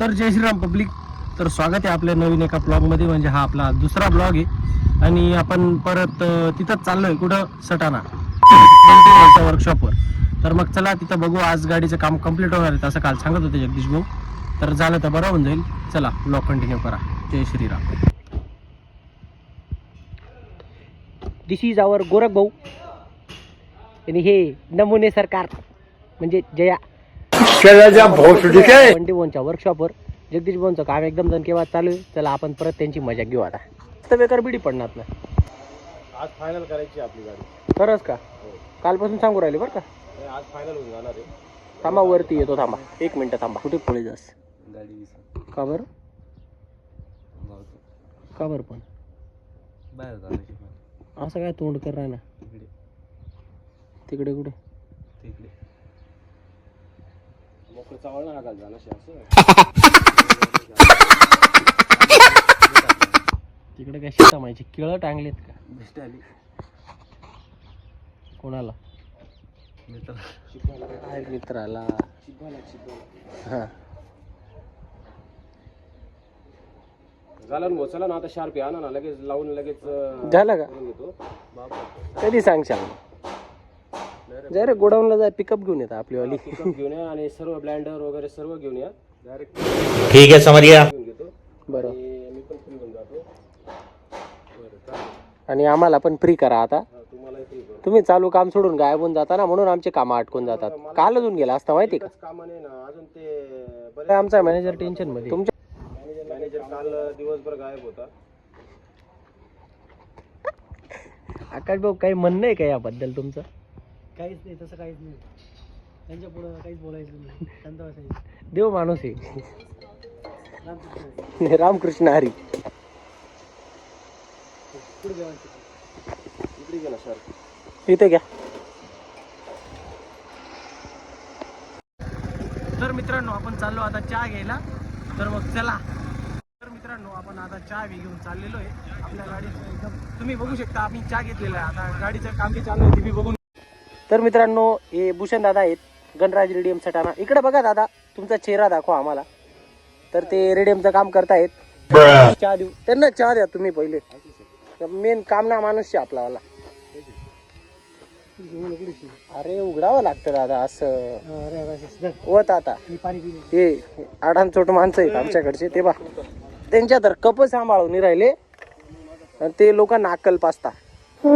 तर जय श्रीराम पब्लिक. तर स्वागत आहे आपल्या नवीन एका ब्लॉगमध्ये. म्हणजे हा आपला दुसरा ब्लॉग आहे. आणि आपण परत तिथंच तिथंच चाललोय. कुठं? सटाणा. वर्कशॉपवर तर मग चला तिथं बघू. आज गाडीचं काम कंप्लीट होणार आहे. असं काल सांगत होते जगदीश भाऊ. तर झालं तर बरं होऊन जाईल. चला ब्लॉग कंटिन्यू करा. Jai Shriram. This is our Gorakh Bhau. आणि हे नमुने सरकार. म्हणजे जया. वर्कशॉपवर जगदीश बोनचं काम एकदम जण केव्हा चालू आहे. चला आपण परत त्यांची मजा घेऊ आता. तर बेकार बिडी पडणार ना आज फायनल करायची आपली गाडी. खरंच का? कालपासून सांगू राहिले बरं का? आज फायनल होऊन जाणार आहे. थांबा वरती येतो थांबा. एक मिनिट थांबा. कुठे पुढे जास गाडी का बरं? का बरं पण? बाहेर जाण्याची असं काय तोंड कर ना तिकडे तिकडे कुठे? तिकडे. मोकळं चावळ ना घाल जाणार असं तिकडे काय शेतामायची केळं टांगलेत का? बेस्ट आली. कोणाला? मित्र काय? मित्राला. शिकवायला शिकवायला. हा. झालं ना चला ना आता शार्पी आणा ना लगेच लावून लगेच झालं का? कधी सांगशाल? रे गोडाऊनला जा पिकअप घेऊन येतात आपलीवाली पिकअप घेऊन या आणि सर्व ब्लँडर वगैरे सर्व घेऊन या. डायरेक्ट ठीक है गया घेऊन घेतो. बरं. आणि मी पण फ्री होऊन जातो. बरं चालेल. आणि आम्हाला पण फ्री करा आता. हा, तुम्हालाही फ्री करू. तुम्ही चालू काम सोडून गायब होऊन जाता ना म्हणून आमचे काम अटकून जातात. काल अजून गेला असता माहिती का? एकच कामाने ना अजून ते बरेच काय आमचा मॅनेजर टेन्शनमध्ये. तुमच्या मॅनेजर मॅनेजर काल दिवसभर गायब होता. आकाश भाऊ काही म्हणणं आहे का याबद्दल तुमचं? काहीच नाही तसं काहीच नाही. त्यांच्या पुढं काहीच बोलायचं नाही. शांत बसायचं. देव माणूस आहे. रामकृष्ण. रामकृष्ण हरी. पुढे जेवायचं इकडे गेला सर. इथे घ्या. तर मित्रांनो आपण चाललो आता चहा घ्यायला. तर मग चला. तर मित्रांनो आपण आता चहा बी घेऊन चाललेलो आहे. आपल्या गाडीचं एकदम तुम्ही बघू शकता आम्ही चहा घेतलेला आहे. आता गाडीचं काम बी चालू आहे ते बी बघून तर मित्रांनो हे भूषण दादा आहेत गणराज रेडियम सटाणा. इकडे बघा दादा तुमचा चेहरा दाखवा आम्हाला. तर ते रेडियमचं काम करतायत. चहा देऊ. त्यांना चहा द्या तुम्ही पहिले. मेन काम ना माणूस आहे आपलावाला अरे उघडावं लागतं दादा असं. आता. हे आडांचोट माणसं आहेत आमच्याकडचे ते बा त्यांच्या तर कप सांभाळून राहिले. आणि ते लोकांना अक्कल पाचता आम्ही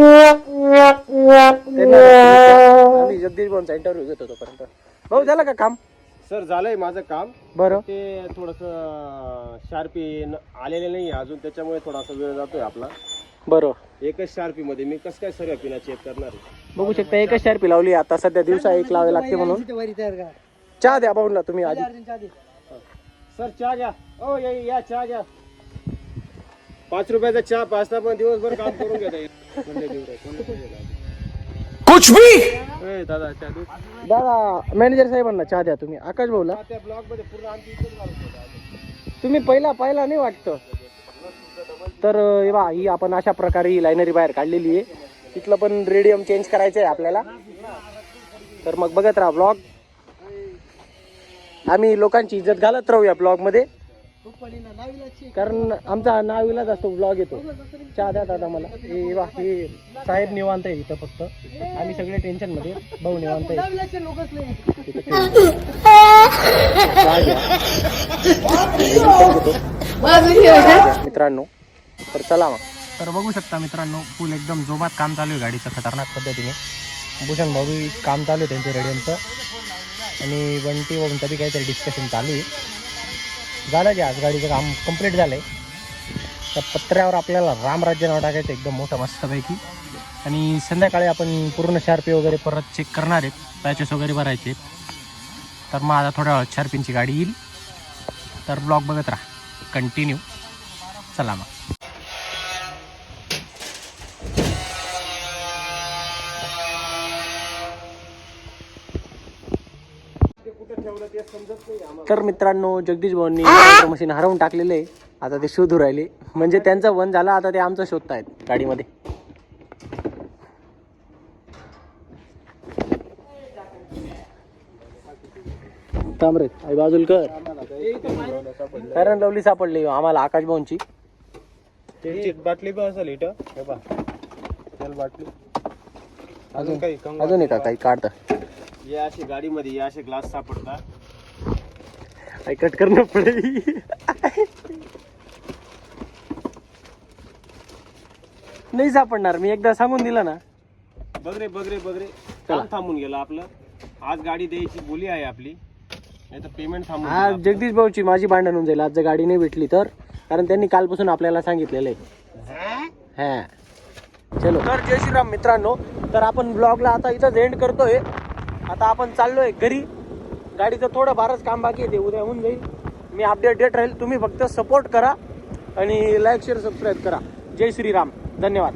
जगदीश भाऊंचा इंटरव्ह्यू घेत होतो पर्यंत भाऊ झालं का काम? सर झालंय माझं काम. बरं. ते थोडस शार्पी आलेले नाही अजून त्याच्यामुळे थोडासा वेळ जातोय आपला. बरं. एकच शार्पी मध्ये मी कसं काय सर्व पिना चेक करणार आहे? बघू शकता एकच शार्पी लावली आता सध्या दिवसा एक लावावी लागते म्हणून. चहा द्या भाऊला तुम्ही आधी. सर चहा घ्या. ओ या या चहा घ्या. पाच रुपयाचा चहा पाचता पण दिवसभर काम करून घेता येईल. कुछ भी! ए, दादा चहा दादा मॅनेजर साहेबांना चहा द्या तुम्ही. आकाश भाऊला. हा, त्या ब्लॉकमध्ये पूर्ण आमची. तुम्ही पहिला पाहिला नाही वाटतं? तर हे बा ही आपण अशा प्रकारे ही लायनरी बाहेर काढलेली आहे. तिथलं पण रेडियम चेंज करायचं आहे आपल्याला. तर मग बघत राहा ब्लॉग आम्ही लोकांची इज्जत घालत राहू या कारण आमचा नाविलाच असतो ब्लॉग येतो. चहा द्या दादा मला. हे बा हे साहेब निवांत आहे इथं फक्त. आम्ही सगळे टेन्शनमध्ये भाऊ निवांत आहे. मित्रांनो तर चला मग. तर बघू शकता मित्रांनो फुल एकदम जोमात काम चालू आहे गाडीचं खतरनाक पद्धतीने. भूषण भाऊ काम चालू आहे त्यांचं रेडियमचं आणि बंटी वगैरे तरी काहीतरी डिस्कशन चालू आहे. झालं जे आज गाडीचं काम कंप्लीट झालं आहे त्या पत्र्यावर आपल्याला रामराज्य नाव टाकायचं एकदम मोठं मस्तपैकी. आणि संध्याकाळी आपण पूर्ण शार्पी वगैरे परत चेक करणार आहेत. पॅचेस वगैरे भरायचे तर मग आता थोड्या वेळात शार्पींची गाडी येईल. तर ब्लॉग बघत राहा. कंटिन्यू चला मग. तर मित्रांनो जगदीश भाऊंनी मशीन हरवून टाकलेले आहे. आता ते शोधू राहिले. म्हणजे त्यांचं वन झालं आता ते आमचं शोधतायत गाडीमध्ये. थांब रे आई बाजूल कर. फॅरन लवली सापडली. आम्हाला आकाश भाऊंची. बाटली पण असेल इथं. हे बाटली. अजून काही अजून आहे का काही काढतं. हे अशी गाडीमध्ये हे असे ग्लास सापडतात. काही कट करणं पडेल नाही सापडणार मी एकदा सांगून दिलं ना। बघ रे बघ रे बघ रे काम थांबून गेलं आपलं। आज गाडी द्यायची बोली आहे आपली। नाही तर पेमेंट थांबून गेलं आज आपलं. जगदीश भाऊची माझी भांडण होऊन जाईल. आज जर गाडी नाही भेटली तर. कारण त्यांनी कालपासून आपल्याला सांगितलेलं आहे. हा. चलो. तर जय श्रीराम मित्रांनो तर आपण ब्लॉगला आता इथंच एंड करतोय. आता आपण चाललोय घरी. गाडीचं थोडं फारच काम बाकी आहे ते उद्या होऊन जाईल. मी अपडेट देत राहील. तुम्ही फक्त सपोर्ट करा आणि लाईक शेअर सबस्क्राईब करा. जय श्रीराम. धन्यवाद.